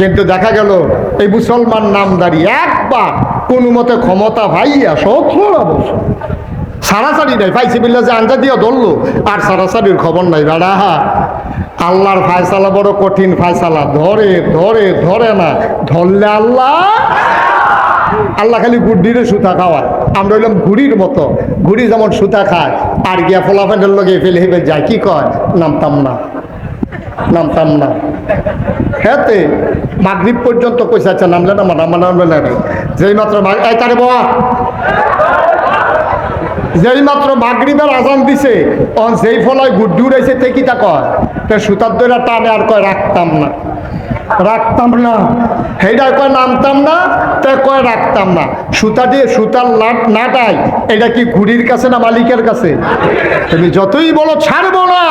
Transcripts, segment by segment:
কিন্তু দেখা গেল, এই মুসলমান নামদারি একবার কোনো মতে ক্ষমতা ভাইয়া সতেরো বছর সারাসারি নাই পাইছি বিল্লা যে আঞ্জা দিয়ে ধরলো, আর সারাসারির খবর নাই বেড়া। আল্লাহর ফায়সালা বড় কঠিন ফায়সালা, ধরে ধরে ধরে না, ধরলে আল্লাহ আল্লাহ খালি গুড্ডিরে সুতা খাওয়ায়। আমরা হইলাম ঘুড়ির মতো ঘুড়ি যেমন সুতা খায়, আর গিয়া ফোলাফেন্ডের লগে ফেলে হেবে যায়, কি কয়? নামতাম না। নামতাম না হ্যাঁতে মাগরীব পর্যন্ত কইসা আচ্ছা নামলে না নামা নামলে না যেই মাত্র এই তারে বাবা। যেই মাত্র মাগরীবের আজান দিছে, অন যেই ফলায় গুড্ডি উড়াইছে তে কয়? তে সুতার দইরা টানে আর কয়, রাখতাম না। রাখতাম না। হেডা কয় নামতাম না, তে কয় রাখতাম না। সুতা দিয়ে সুতার লাট নাটাই এটা কি ঘুড়ির কাছে না মালিকের কাছে? তুমি যতই বলো ছাড়বো না,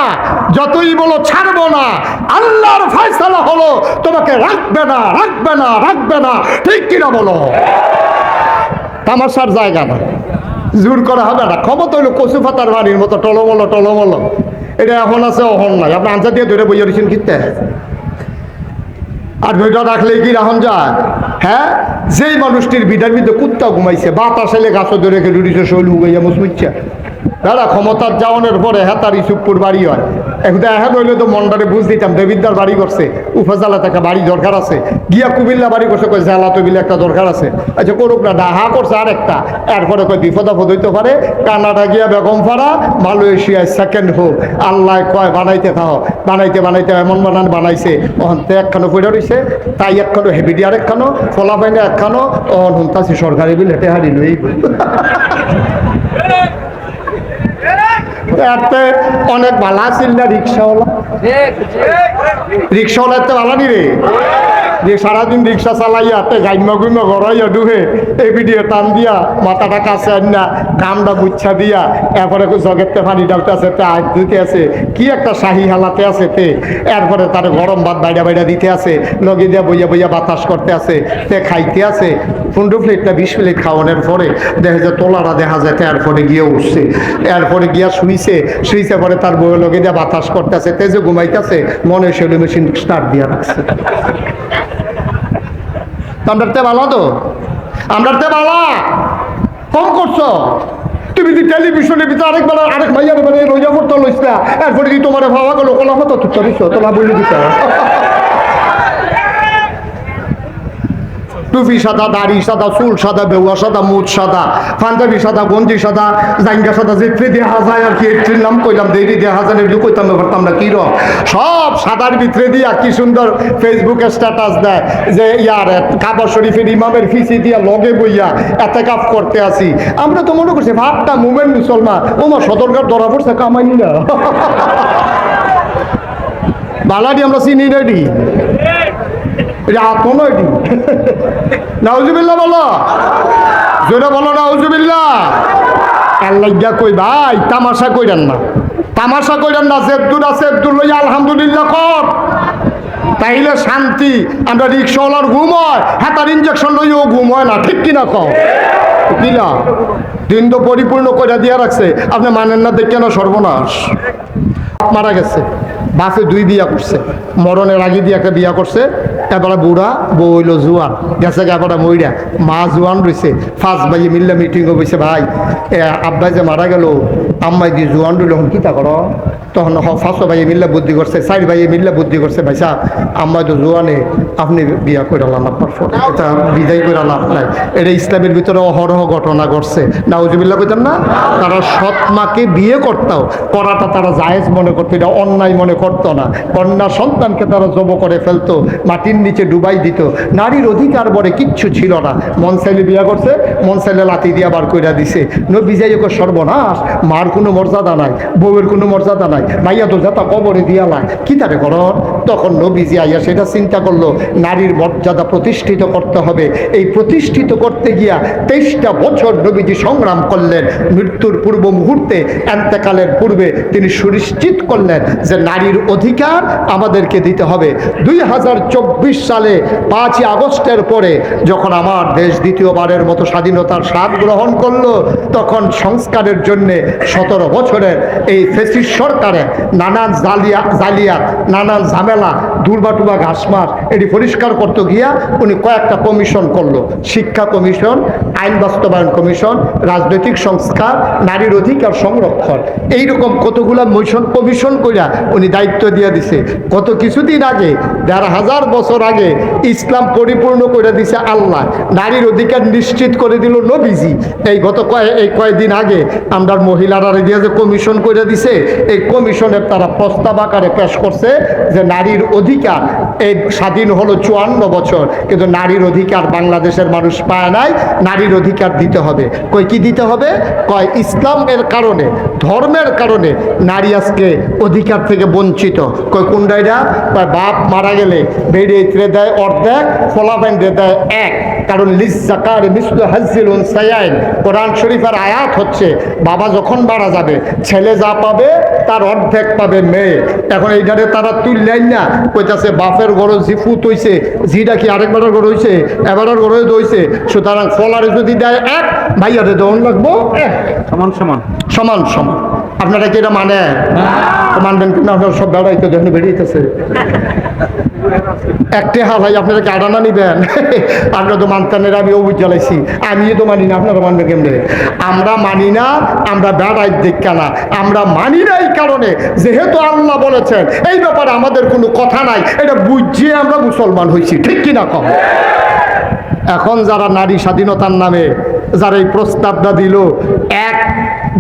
যতই বলো ছাড়বো না, আল্লাহর ফয়সালা হলো তোমাকে রাখবে না রাখবে না রাখবে না। ঠিক কিনা বলো? তামাশার জায়গা না। জোর করা হবে না ক্ষমতা হইল কচু পাতার বাড়ির মতো টলমলো টলমলো। এটা এখন আছে অহন নাই। আপনি আনসার দিয়ে ধরে বইয়া দিচ্ছেন কিনতে আর ধৈর্য রাখলেই কি রাহন যায়? হ্যাঁ? যেই মানুষটির বিটার ভিতরে কুত্তা ঘুমাইছে, বাতাস এলে গাছও ধরে রেখে ডুডিছে শৈল উগাইয়া মুসমুচ্ছে। দাদা ক্ষমতার যাওয়ানোর পরে হ্যাঁ তার ইসুপুর বাড়ি হয়। এখন এখন হইলে তো মন্ডারে বুঝ দিতাম দেবিদ্দার বাড়ি করছে, উপজেলা থেকে বাড়ি দরকার আছে। গিয়া কুমিল্লা বাড়ি করছে কই জেলা তবিলে একটা দরকার আছে। আচ্ছা করুক না ডাহা করছে আর একটা এরপরে কই বিপদ আপদ হইতে পারে, কানাডা গিয়া বেগম ফাড়া, মালয়েশিয়ায় সেকেন্ড হোক। আল্লাহ কয়, বানাইতে থাও। বানাইতে বানাইতে এমন বানান বানাইছে। ওখান থেকে একখানো পড়ে রয়েছে তাই একখানো হেভি ডিয়ার একখানো ফলা পাইনে একখানো, অহন হুনতাছি সরকারি বিল হেঁটে হারি লই এতে অনেক ভালো আছে না রিক্সাওয়ালা। রিক্সাওয়ালা এত ভালো নি রে? যে সারাদিন রিক্সা চালাইয়া তে গাইমা গুইমা গড়াইয়া ডুহে এই ভিডিও টান দিয়া মাথাটা কাছে আন কামটা বুচ্ছা দিয়া, এরপরে জগেতে পানি ডালতে আছে, তে আগ দিতে আছে, কি একটা শাহি হালাতে আছে তে, এরপরে তার গরম ভাত বাইরা বাইরা দিতে আছে, লগে দিয়া বইয়া বইয়া বাতাস করতে আছে, তে খাইতে আছে, পনেরো প্লেট না বিশ প্লেট খাওয়ানোর পরে দেখা যায় তোলারা দেখা যায় এরপরে গিয়ে উঠছে, এরপরে গিয়া শুইছে শুইছে পরে তার বইয়ের লগে দিয়া বাতাস করতে করতেছে তেজে ঘুমাইতেছে, মনে সেলে মেশিন স্টার্ট দিয়া রাখছে। আমরা তে ভালো তো? আমরা তে ভালো। কম করছ। তুমি যদি টেলিভিশনের ভিতরে আরেকবার, আরেক ভাইয়ার মানে রোজা করতে লইস এরপরে কি তোমার ভাবা গেলো কলা মতো তুই চলিস তোলা বলে দিতে টুপি সাদা, দাড়ি সাদা, চুল সাদা বেউয়া সাদা, মুদ সাদা, পাঞ্জাবি সাদা, গঞ্জি সাদা জাঙ্গা সাদা যেত্রে দেখা যায় আর কি এট্রির নাম কইলাম দেরি দেখা যায় এগুলো কইতাম ব্যাপারটা আমরা কি রকম? সব সাদার ভিতরে দিয়া কি সুন্দর ফেসবুকে স্ট্যাটাস দেয়, যে ইয়ার, কাবা শরীফের ইমামের ফিসি দিয়া লগে বইয়া এতে কাপ করতে আসি। আমরা তো মনে করছি, ভাবটা মুমেন্ট মুসলমান, ওমা সদরকার ধরা পড়ছে কামাইনি না বালাডি আমরা চিনি রেডি। ভাই আছে তাইলে শান্তি, আমরা রিক্সাওয়ালার ঘুম হয় হ্যাঁ ইঞ্জেকশন লইও ঘুম হয় না, ঠিক কিনা কিনা দিন তো পরিপূর্ণ করে দিয়া রাখছে, আপনি মানেন না, দেখে না সর্বনাশ। মারা গেছে বাসে দুই বিয়া করছে, মরণের আগে দিয়ে একটা বিয়া করছে এবারে বুড়া বউ হইল জুয়ান। গেছে এবারে মইরা। মা জুয়ান রয়েছে ফার্স্ট ভাই মিললে মিটিং বসে ভাই আব্বাই যে মারা গেল, আম্মাই দিয়ে জুয়ান রইল, এখন কিতা করো? তখন ফার্স্ট ভাই মিললে বুদ্ধি করছে চার ভাই মিললে বুদ্ধি করছে ভাইসা আম্মাই তো জুয়ানে, আপনি বিয়া করে লাভ আপনার পরে এটা বিদায় করে লাভ নাই। এটা ইসলামের ভিতরে অহরহ ঘটনা ঘটছে। নাউজুবিল্লাহ কইতাম না? তারা সৎ মাকে বিয়ে করতাও, করাটা তারা জায়েজ মনে করতো, এটা অন্যায় মনে করতো না। কন্যা সন্তানকে তারা জব করে ফেলতো, মাটির নিচে ডুবাই দিত। নারীর অধিকার বলে কিচ্ছু ছিল না। মন চাইলে বিয়া করছে মন চাইলে লাতি দিয়া বার কইরা দিছে। নবী যাই ওকে সর্বনাশ, মার কোনো মর্যাদা নাই, বউয়ের কোনো মর্যাদা নাই। মাইয়া তো যাতা কবরে দিয়া লাই। কি তারে কর তখন নবীজি আইয়া সেটা চিন্তা করল, নারীর মর্যাদা প্রতিষ্ঠিত করতে হবে। এই প্রতিষ্ঠিত করতে গিয়া তেইশটা বছর নবীজি সংগ্রাম করলেন। মৃত্যুর পূর্ব মুহূর্তে, এন্তেকালের পূর্বে তিনি সুনিশ্চিত করলেন যে নারীর অধিকার আমাদেরকে দিতে হবে। দুই হাজার চব্বিশ সালে পাঁচই আগস্টের পরে যখন আমার দেশ দ্বিতীয়বারের মতো স্বাধীনতার স্বাদ গ্রহণ করল, তখন সংস্কারের জন্যে সতেরো বছরের এই ফেসিস সরকারে নানান জালিয়া জালিয়াত নানান ঝামেলা ঝামেলা দুর্বা টুবা ঘাস মাস এটি পরিষ্কার করতে গিয়া উনি কয়েকটা কমিশন করল। শিক্ষা কমিশন, আইন বাস্তবায়ন কমিশন, রাজনৈতিক সংস্কার, নারীর অধিকার সংরক্ষণ। এইরকম কতগুলা মিশন কমিশন কইরা উনি দায়িত্ব দিয়ে দিছে। কত কিছুদিন আগে, দেড় হাজার বছর আগে, ইসলাম পরিপূর্ণ করে দিছে আল্লাহ। নারীর অধিকার নিশ্চিত করে দিল নবীজি। এই গত কয়, এই কয়েকদিন আগে, আমরা মহিলারা দিয়ে যে কমিশন করে দিছে, এই কমিশনের তারা প্রস্তাব আকারে পেশ করছে। যে নারীর অধিকার। এই স্বাধীন হলো চুয়ান্ন বছর, কিন্তু নারীর অধিকার বাংলাদেশের মানুষ পায় নাই। নারীর অধিকার দিতে হবে। কই কি দিতে হবে? কয় ইসলামের কারণে, ধর্মের কারণে নারী আজকে অধিকার থেকে বঞ্চিত। কই কোনডাইরা কয় বাপ মারা গেলে বেড়ে ইতরে দেয় অর্ধেক ফলাফাইন দেয় এক। কারণ লিজাকার কোরআন শরীফের আয়াত হচ্ছে, বাবা যখন মারা যাবে, ছেলে যা পাবে, তার অর্ধেক পাবে মেয়ে। এখন এইটারে তারা তুললেন না। কইতাছে বাপের গরজ জি ফুত হইছে জিটা কি আরেকবারের ঘর হইছে এবারের গরো হইছে সুতরাং ফলারে যদি দেয় এক ভাইয়ারে দন লাগবো এক। সমান সমান। সমান সমান। আপনারা কি এটা মানে? মানবেন কিনা আপনারা সব বেড়াইতে দেখুন বেরিয়েছে একটি হাল হয়, আপনারা কি আডানা নিবেন? আপনারা তো মানতানের আমি অবুজ জ্বালাইছি। আমিও তো মানি না, আপনারা মানবেন কেমনে? আমরা মানি না, আমরা বেড়াই দেখা না। আমরা মানি না এই কারণে, যেহেতু আল্লাহ বলেছেন, এই ব্যাপারে আমাদের কোনো কথা নাই। এটা বুঝিয়ে আমরা মুসলমান হয়েছি ঠিক কিনা কম? এখন যারা নারী স্বাধীনতার নামে, যারা এই প্রস্তাবটা দিল, এক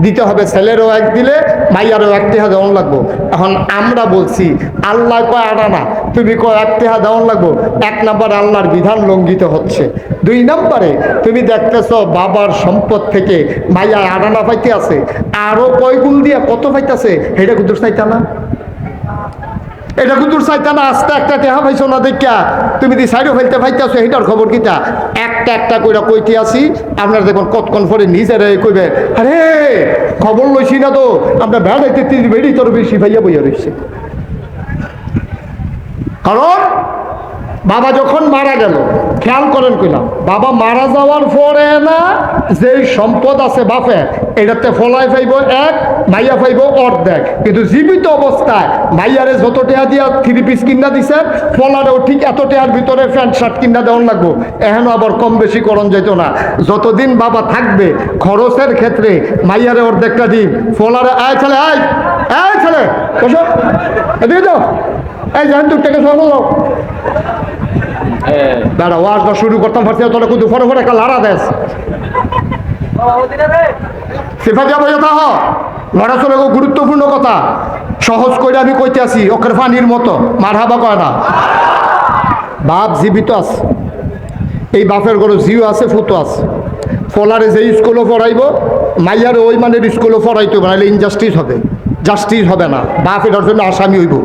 দিতে হবে, ছেলেরও এক দিলে, মাইয়ারও এক টেহা দেওয়ান লাগবো। এখন আমরা বলছি, আল্লাহ কয় আড়ানা তুমি কয় এক টেহা দেওয়ান লাগবো? এক নম্বর আল্লাহর বিধান লঙ্ঘিত হচ্ছে। দুই নম্বরে, তুমি দেখতেছ বাবার সম্পদ থেকে মাইয়া আড়ানা পাইতে আছে। আরও কয় গুণ দিয়া কত পাইতেছে, সেটা কিন্তু চাইতা না? এটা কিন্তু চাইতা না আস্তে একটা টেহা পাইছো না দেখা তুমি দি সাইডে ফেলতে পাইতেছো এটার খবর কিটা একটা একটা কইরা কইতে আসি, আপনার দেখুন কতক্ষণ পরে নিজেরা কইবে, আরে, খবর লইছি না তো, আমরা বেড়াইতে তিন বেড়ি তোর বেশি ভাইয়া বইয়া রয়েছে কারণ, বাবা যখন মারা গেল খেয়াল করেন কইলাম, বাবা মারা যাওয়ার পরে না যেই সম্পদ আছে বাপে এটাতে ফলাই ফাইব এক, মাইয়া ফাইব অর্ধেক। কিন্তু জীবিত অবস্থায় মাইয়ারে যত টেয়া দিয়া থ্রি পিস কিনা দিছে, ফলারেও ঠিক এত টেয়ার ভিতরে প্যান্ট, শার্ট কিনা দেওয়ার লাগবো। এখন আবার কম বেশি করণ যেত না। যতদিন বাবা থাকবে, খরচের ক্ষেত্রে মাইয়ারে অর্ধেকটা দিন। ফলারে, আয় ছেলে, আয় আয় ছেলে, বসো। এদিকে যাও। এই জান দু টাকা সরো যাও দাঁড়া ওয়াজটা শুরু করতাম ফার্সি তোরা কিন্তু ফরে ফরে একটা লাড়া দেশ সিফা যাব যথা হ লড়াচড়ে গুরুত্বপূর্ণ কথা। সহজ করে আমি কইতে আসি, ওখানে পানির মতো। মার হাবা কয় না। বাপ জীবিত আছে। এই বাপের গরু জিও আছে ফুতো আছে। ফলারে যে স্কুলও পড়াইব, মাইয়ারে ওই মানের স্কুলও পড়াইতে হবে, নাহলে ইনজাস্টিস হবে। জাস্টিস হবে না। বাপ এটার জন্য আসামি হইব।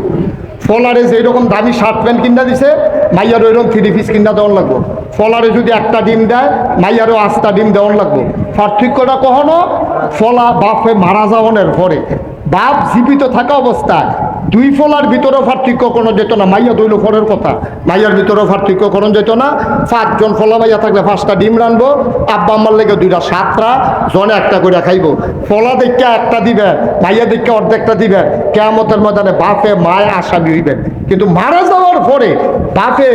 ফলারে যেই রকম দামি শার্ট প্যান্ট কিনা দিছে মাইয়ার এরকম থ্রি পিস কিনা দেওয়ার লাগবো। ফলারে যদি একটা ডিম দেয়, মাইয়ারও আস্তা ডিম দেওয়ার লাগবো। পার্থক্যটা কখনো? ফলা বাপে মারা যাওয়ানের পরে। বাপ জীবিত থাকা অবস্থায়। দুই ফলার ভিতরেও পার্থক্য কোনো যেত না। মাইয়া দইল ফলের কথা। মাইয়ার ভিতরেও পার্থক্য কোনো যেত না। পাঁচজন ফলা মাইয়া থাকলে পাঁচটা ডিম রানবো। আব্বা আম্মার লেগে দুইটা সাতটা। জনে একটা করে খাইব। ফলা দেখে একটা দিবে। মাইয়া দেখে অর্ধেকটা দিবে। কেয়ামতের ময়দানে বাপে, মায় আসামি হইবেন কিন্তু মারা যাওয়ার পরে বাপে,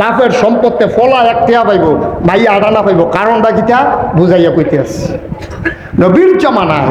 বাপের সম্পত্তি ফলা একটা পাইব, মাইয়া আডানা পাইব। কারণটা কিটা বুঝাইয়া কইতে আসছি নবীর জমানায়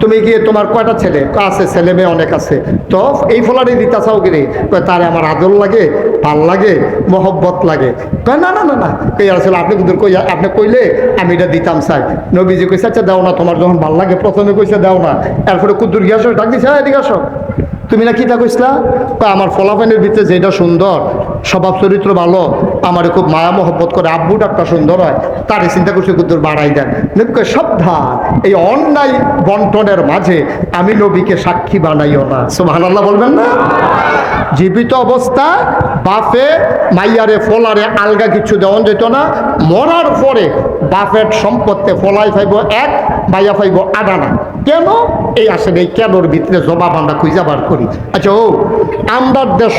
তুমি গিয়ে তোমার কয়টা ছেলে? আছে ছেলে মেয়ে অনেক আছে। তো এই ফলারে দিতা চাও কি রে কয় তারে আমার আদর লাগে ভালো লাগে মহব্বত লাগে। না না না না। কই আসলে আপনি কুদুর কই আপনি কইলে আমি এটা দিতাম চাই নবীজি কইছে আচ্ছা দাও না তোমার যখন ভালো লাগে প্রথমে কইছে দাও না। এরপরে কুদুর গিয়ে আসো ডাক দিছে "হ্যাঁ, এদিকে আসো। তুমি না কিতা কইসলা আমার ফলাফানের ভিতরে যেটা সুন্দর স্বভাব চরিত্র ভালো আমার খুব মায়া মহব্বত করে আব্বু ডাক্তার সুন্দর হয় তারই চিন্তা করছে কুদ্দুর বাড়াই দেন। নবী কয়, সাবধান এই অন্যায় বন্টনের মাঝে আমি নবীকে সাক্ষী বানাইও না। সুবহানাল্লাহ বলবেন না? জীবিত অবস্থা বাফে মাইয়ারে ফলারে আলগা কিছু দেওয়া যেত না মরার পরে বাফের সম্পত্তি ফলাই ফাইব এক মাইয়া ফাইব আডানা কেন? এই আসেন এই কেনর ভিতরে জবাব আমরা খুঁজা বার করি। আচ্ছা ও আমরার দেশ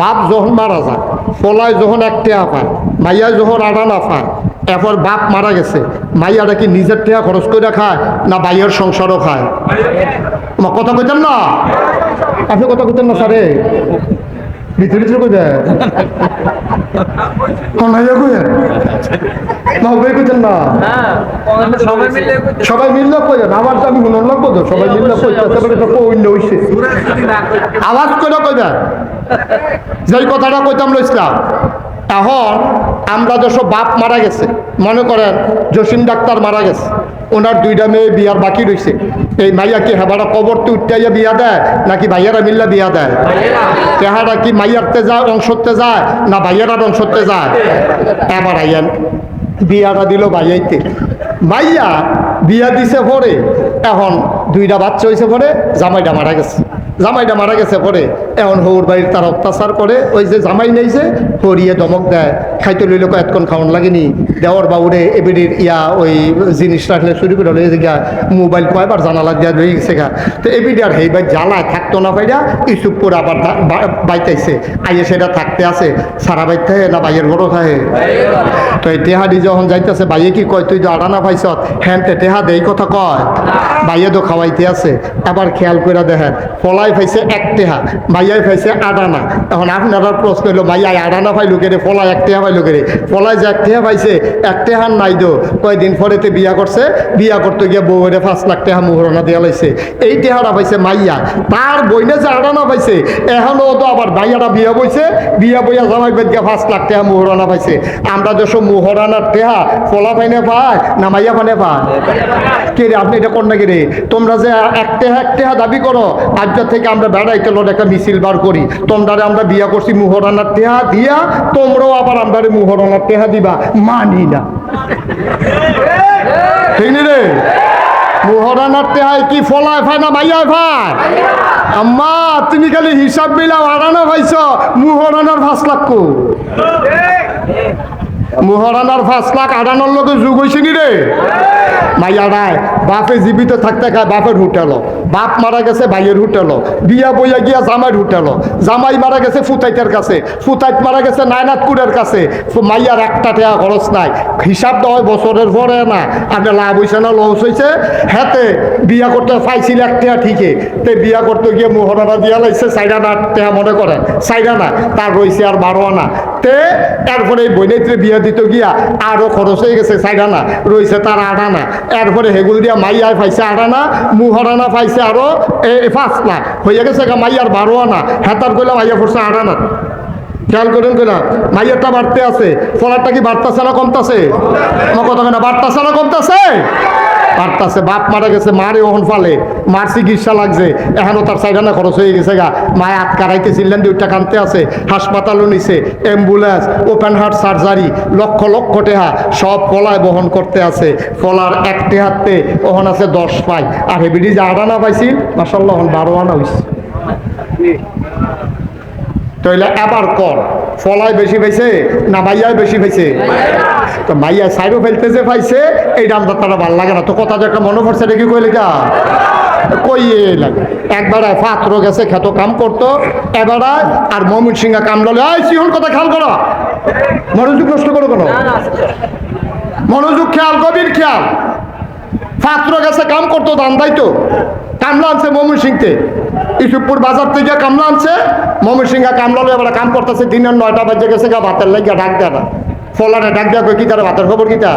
বাপ যখন মারা যায় ফলায় যখন এক টেহা পায় মাইয়া যখন আড়া না পায়, এরপর বাপ মারা গেছে মাইয়াটা কি নিজের টেয়া খরচ করে খায় না বাইয়ের সংসারও খায়। কথা কইতেন না? আপনি কথা কইতেন না, স্যারে? ভিতরে না কইতেন না? সবাই মিলে করতে মিললে কই দেন আমার তো আমি লাগবো তো সবাই মিললে তো হইছে। আওয়াজ করে কই দেন যেই কথাটা কইতাম লইছিলাম এখন আমরা যেসব বাপ মারা গেছে, মনে করেন জসিম ডাক্তার মারা গেছে, ওনার দুইটা মেয়ে বিয়ার বাকি রয়েছে এই মাইয়া কি হেবাটা কবর তো উঠাইয়া বিয়া দেয়, নাকি ভাইয়ারা মিল্লা বিয়া দেয়? তেহারা কি মাইয়ারতে যায় অংশতে যায়, না ভাইয়ারার অংশতে যায়? এবার আইয়ান, বিয়াটা দিল ভাইয়াইতে। মাইয়া বিয়া দিছে পরে এখন দুইটা বাচ্চা হয়েছে পরে জামাইটা মারা গেছে। জামাইটা মারা গেছে পরে এমন হৌর বাড়ির তার অত্যাচার করে, ওই যে জামাই নেই যে, হরিয়ে দমক দেয়, খাইতে লইল এতক্ষণ খাওয়ান লাগেনি। দেওয়ার বাবুরে এবিডির ইয়া, ওই জিনিস রাখলে শুরু করে লইয়ে গা মোবাইল কয়বার জানালা দিয়া রয়ে গেছে গা। তো এবিডি আর হেই ভাই জ্বালায়, থাকতো না পাইরা ইসুপুর আবার ধা- বাইতাইছে। আইয়ে সেটা থাকতে আছে, সারা বাইতে না বাইয়ের ঘরও থাকে। তো এই টেহাডি যখন যাইতেছে, বাইয়ে কি কয়, তুই তো আড়ানা পাইছ হ্যাঁ টেহা দেই কথা কয়। বাইয়ে তো খাওয়াইতে আছে। আবার খেয়াল করে দেখেন ফলাই পাইছে এক টেহা মাইয়াই পাইছে আডানা। এখন আপনারা প্রশ্ন হলো মাইয়াই আডানা পাই লোকেরে ফলাই এক টেহা পাই লোকেরে ফলাই যে এক টেহা পাইছে এক টেহার নাই দো। কয়দিন পরেতে বিয়া করছে, বিয়া করতে গিয়ে বউরে পাঁচ লাখ টাকা মুহরণা দেওয়া লাইছে। এই টেহারা পাইছে মাইয়া। তার বইনে যে আডানা পাইছে এখনও তো আবার মাইয়াটা বিয়া বইছে, বিয়া বইয়া জামাই বেদকে পাঁচ লাখ টাকা মুহরণা পাইছে। আমরা যেসব মুহরানার টেহা ফলা পাইনে পায় না মাইয়া পানে পায়? কে রে আপনি এটা কোন নাকি রে? তোমরা যে এক টেহা এক টেহা দাবি করো আজকের থেকে আমরা বেড়াইতে লোট একটা মিছিল বার করি। তোমরা আমরা বিয়া করছি মুহরানার টেহা দিয়া, তোমরাও আবার আমরা মুহরানার টেহা দিবা। মানি না। রে? মুহরানার টেহায় কি ফলায় ফায় না মাইয়ায় ফায়? আম্মা, তুমি খালি হিসাব মিলাও আড়ানো পাইছ মুহরানার পাঁচ লাখ কো মুহরানার পাঁচ লাখ আড়ানোর লোকে যুগ হয়েছে নি রে? মাইয়াডায় বাপে জীবিত থাকতে খায় বাপের হুটেল। বাপ মারা গেছে ভাইয়ের হুটেল। বিয়া বইয়া গিয়া জামাইয়ের হুটেল। জামাই মারা গেছে ফুতাইতের কাছে। ফুতাইত মারা গেছে নায়নাথপুরের কাছে। মাইয়ার একটা টাকা খরচ নাই। হিসাব দেওয়া হয় বছরের পরে না। আপনি লাভ হয়েছে না, লস হয়েছে হেতে বিয়া করতে পাইছিল এক টাকা ঠিকই। তে বিয়া করতে গিয়ে মোহরানা দিয়া লাগছে চাইরা না মনে করেন চাইরা না, তার রয়েছে আর বারো আনা তে এরপরে এই বইনেত্রে বিয়া দিতে গিয়া আরও খরচ হয়ে গেছে চাইরা না রয়েছে তার আড়ানা। এরপরে হেগুল দিয়া মাইয়ায় পাইছে আড়ানা, মুহরানা পাইছে আরও, এ এ পাঁচ লাখ হয়ে গেছে মাইয়ার বারো আনা হেতার কইলা মাইয়া পড়ছে আড়ানা। খেয়াল করেন কিনা মাইয়ারটা বাড়তে আছে, ফলারটা কি বাড়তাছে না কমতাছে? কথা না বাড়তাছে না কমতাছে? বাড়তাছে, বাপ মারা গেছে মারে ওহন ফালে। মার চিকিৎসা লাগছে। এখনও তার সাইডানা খরচ হয়ে গেছে গা। মায় হাত কারাইতে ছিলেন দুইটা কানতে আছে। হাসপাতালও নিছে, ambulance open heart surgery lakh lakh টেহা, সব ফলায় বহন করতে আছে। ফলার এক টেহাতে ওহন আছে দশ পাই। আর হেবিডি যে আড়ানা পাইছিল মাসাল্লাহ বারো আনা হয়েছে তাইলে এবার কর ফলায় বেশি পাইছে না মাইয়ায় বেশি পাইছে? তো মাইয়া সাইডও ফেলতে যে পাইছে, এই দামটা তারা ভালো লাগে না। তো কথা যে একটা মনে পড়ছে, এটা কি কইলে যা কই লাগে একবার ফাত্র গেছে খেত কাম করতো এবার আর মমিন সিংহা কাম ললে আই সিহন কথা খেয়াল করো। মনোযোগ নষ্ট করো কেন। মনোযোগ খেয়াল গভীর খেয়াল। ফাত্র গেছে কাম করতো দান দাইতো। কামলা আনছে মমিন সিংতে ইসুপুর বাজার থেকে কামলা আনছে মমিন সিংহা কামলা লয়ে এবার কাম করতেছে। দিনের নয়টা বাজে গেছে গা ভাতের লাগিয়া ডাক দেয় না। ফলারে ডাক দেওয়া কই কি তার ভাতের খবর কিতা?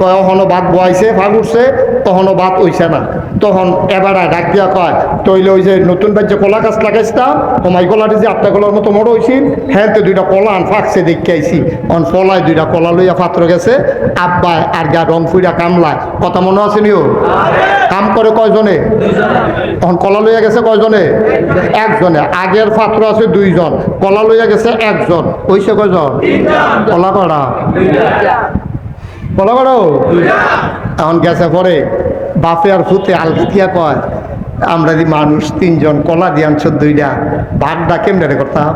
কয় অহনো ভাত বয়াইছে ভাগ উঠছে তখনও ভাত হইছে না। তখন এবার ডাক দিয়া কয় তৈলে ওই যে নতুন বাজ্যে কলা গাছ লাগাইছিলাম কমাই কলাটি যে আটটা কলার মতো মরো হয়েছিল হ্যাঁ তো দুইটা কলা আন, ফাঁকছে দেখে আইছি। অন ফলায় দুইটা কলা লইয়া পাত্র গেছে। আব্বা, আর গা রং ফুইরা কামলায়। কথা মনে আছে নিও? কাম করে কয়জনে? তখন কলা লইয়া গেছে কয়জনে? একজনে। আগের পাত্র আছে দুইজন। কলা লইয়া গেছে একজন। হইছে কয়জন? কলা করা কলা করো এখন গেছে পরে। বাপে আর ফুতে আলগিয়া কয়, আমরা যে মানুষ তিনজন, কলা দিয়ে আনছো দুইটা ভাগটা কেমনে রে করতাম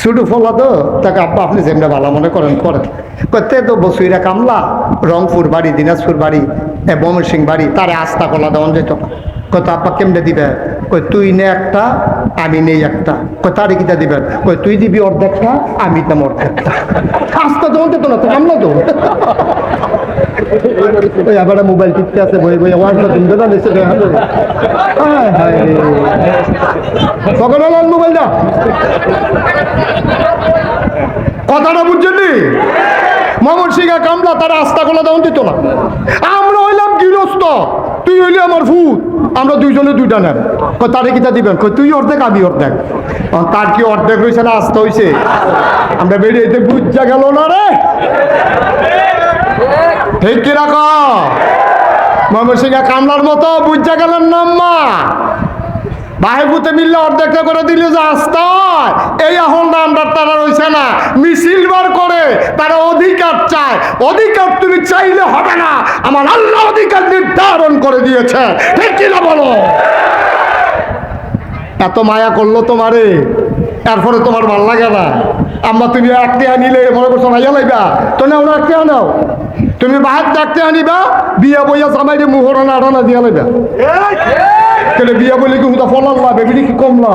ছুটু ফলা তো, তাকে আব্বা আপনি যেমনি ভালো মনে করেন করেন করতে তো বসুইরা কামলা, রংপুর বাড়ি, দিনাজপুর বাড়ি, এ সিং বাড়ি, তারে আস্থা কলা দেওয়ান যেত না। কত আপা কেমনে দিবে? কই তুই নে একটা, আমি নেই একটা। কই তারে কিটা কই তুই দিবি অর্ধেকটা, আমি দাম অর্ধেকটা। আস্তে তো না, তো ওই আবার মোবাইল টিপতে আছে, বই বই না আনলেন মোবাইলটা কথাটা বুঝছেন নি? মোহাম্মদ সিংহা কামলা, তারা আস্তা করলে তখন দিত না। তুই হইলে আমার ভূত। আমরা দুইজনে দুইটা নেন তারে কিতা দিবেন? তুই অর্ধেক, আমি অর্ধেক। তার কি অর্ধেক হয়েছে না আসতে হয়েছে আমরা বেরিয়ে বুঝা গেল না রে। ঠিক কি রাখ মোহাম্মদ সিংহা কামলার মতো বুঝা গেলেন না আম্মা? বাহিপুতে মিললে অর্ধেকটা করে দিলে যে আস্থা হয়, এই এখন নামটা তারা রয়েছে না। মিছিল বার করে তারা অধিকার চায়। অধিকার তুমি চাইলে হবে না। আমার আল্লাহ অধিকার নির্ধারণ করে দিয়েছে। ঠিক কিনা বলো? এত মায়া করল তোমারে এরপরে তোমার ভালো লাগে না। আম্মা তুমি একটি আনিলে মনে করছ ভাইয়া লাইবা? তো না ওরা একটি আনাও তুমি বাহার ডাকতে আনিবা বিয়া বইয়া জামাইরে মুহরানা আড়ানা দিয়া লাইবা। কেন বিয়া বলে কি হুতা ফলাল না? বেবিডি কি কমলা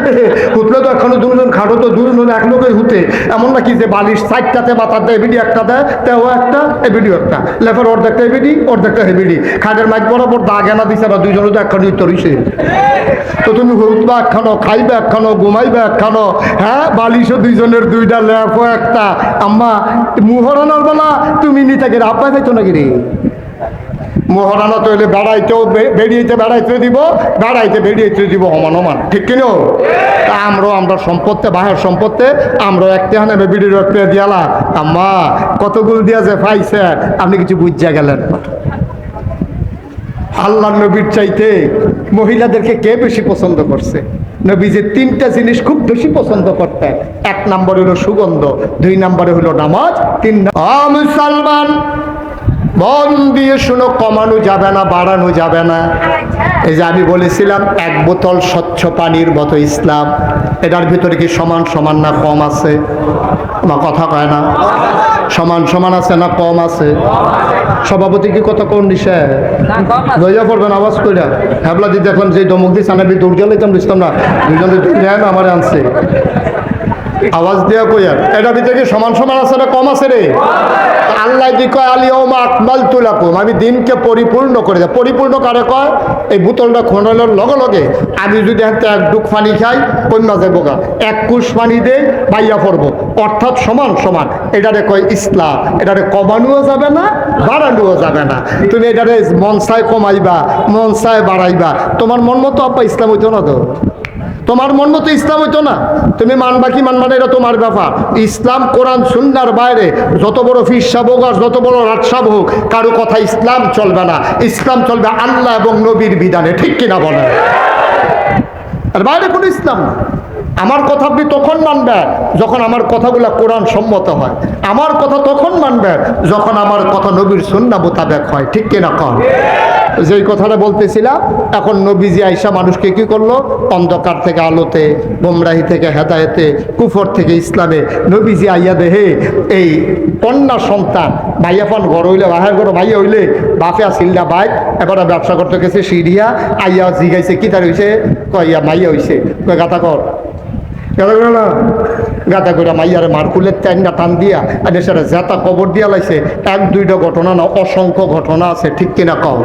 হুতলে তো এখনও দুজন খাটো তো দুজন এক লোকে হুতে। এমন নাকি যে বালিশ সাইডটাতে বা তার এবিডি একটা দেয়, তেও একটা এবিডি একটা। লেফার অর্ধেকটা এবিডি, অর্ধেকটা হেবিডি খাটের মাইক বরাবর দাগ এনা দিছে না দুইজনে তো একখানে উত্তর হইছে। তো তুমি হুতবা একখানো খাইবে একখানো ঘুমাইবে একখানো হ্যাঁ? বালিশও দুইজনের দুইটা, লেফও একটা। আম্মা, মুহরানোর বেলা তুমি নিতে গেলে আব্বাই পাইতো নাকি রে? মহারানা তৈলে বেড়াইতেও বে- বেরিয়েতে বেড়াইতে দিব, বেড়াইতে বেরিয়েতে দিব সমান সমান ঠিক কিনো? তা আমরাও আমরা সম্পত্তি, বাহের সম্পত্তি, আমরাও একটা হানে বিড়ির একটা দিয়ালা। আম্মা, কতগুলো দিয়া যে পাইছে আপনি কিছু বুঝা গেলেন। আল্লাহ নবীর চাইতে মহিলাদেরকে কে বেশি পছন্দ করছে? নবী যে তিনটা জিনিস খুব বেশি পছন্দ করতেন। এক নম্বরে হলো সুগন্ধ, দুই নম্বরে হলো নামাজ, তিন মুসলমান মন দিয়ে শুনো, কমানো যাবে না, বাড়ানো যাবে না। এই যে আমি বলেছিলাম, এক বোতল স্বচ্ছ পানির মতো ইসলাম। এটার ভিতরে কি সমান সমান না কম আছে? আমার কথা কয় না। সমান সমান আছে না কম আছে? সভাপতি কি কত কোন দিছে না কম আছে লইয়া পড়বেন, আওয়াজ কইরা। হ্যাবলা দি দেখলাম যে দমক দিস আনাবি দৌড় জ্বালাইতাম বুঝতাম না। দুজনে আমার আনছে। আওয়াজ দিয়া কইয়ার এটা ভিতরে কি সমান সমান আছে না কম আছে রে? আল্লাহ দি কয় আলি ওমা আকমাল তুলাকুম আমি দিনকে পরিপূর্ণ করে দেয় পরিপূর্ণ কারে কয়? এই বোতলটা খোনানোর লগে লগে। আমি যদি হাতে এক ডুক পানি খাই, কন্যা যাব গা। এক কুশ পানি দেই বাইয়া পড়ব। অর্থাৎ সমান সমান। এটারে কয় ইসলাম। এটারে কমানোও যাবে না, বাড়ানোও যাবে না। তুমি এটারে মনসায় কমাইবা মনসায় বাড়াইবা। তোমার মন মতো আপা ইসলাম হইতো না তো? তোমার মন মতো ইসলাম হইতো না। তুমি মানবা কি মানবা না, এটা তোমার ব্যাপার। ইসলাম, কোরআন, সুন্নার বাইরে যত বড় ফিরসাব হোক আর যত বড় রাজসাব হোক, কারও কথা ইসলাম চলবে না। ইসলাম চলবে আল্লাহ এবং নবীর বিধানে, ঠিক কিনা বলে আর বাইরে কোনো ইসলাম না। আমার কথা আপনি তখন মানবেন যখন আমার কথাগুলো কোরআন সম্মত হয়। আমার কথা তখন মানবেন যখন আমার কথা নবীর সুন্না মোতাবেক হয়, ঠিক কিনা কন? যেই কথাটা বলতেছিলাম, এখন নবীজি আইসা মানুষকে কি করল? অন্ধকার থেকে আলোতে, গোমরাহি থেকে হেদায়েতে, কুফর থেকে ইসলামে নবীজি আইয়া দেহে এই কন্যা সন্তান, ভাইয়া পান ঘর হইলে বাহের ঘর, ভাইয়া হইলে, বাপে আসিলটা বাইক এবারে ব্যবসা করতে গেছে সিঁড়িয়া, আইয়া জিগাইছে, কি তার হইছে? কইয়া মাইয়া হইছে। কই গাতা কর। গাতা করে না। গাতা করে মাইয়ারে মার খুলে টাইনটা টান দিয়া আর সেটা জেতা কবর দিয়া লাইছে। এক দুইটা ঘটনা না, অসংখ্য ঘটনা আছে, ঠিক কিনা কও?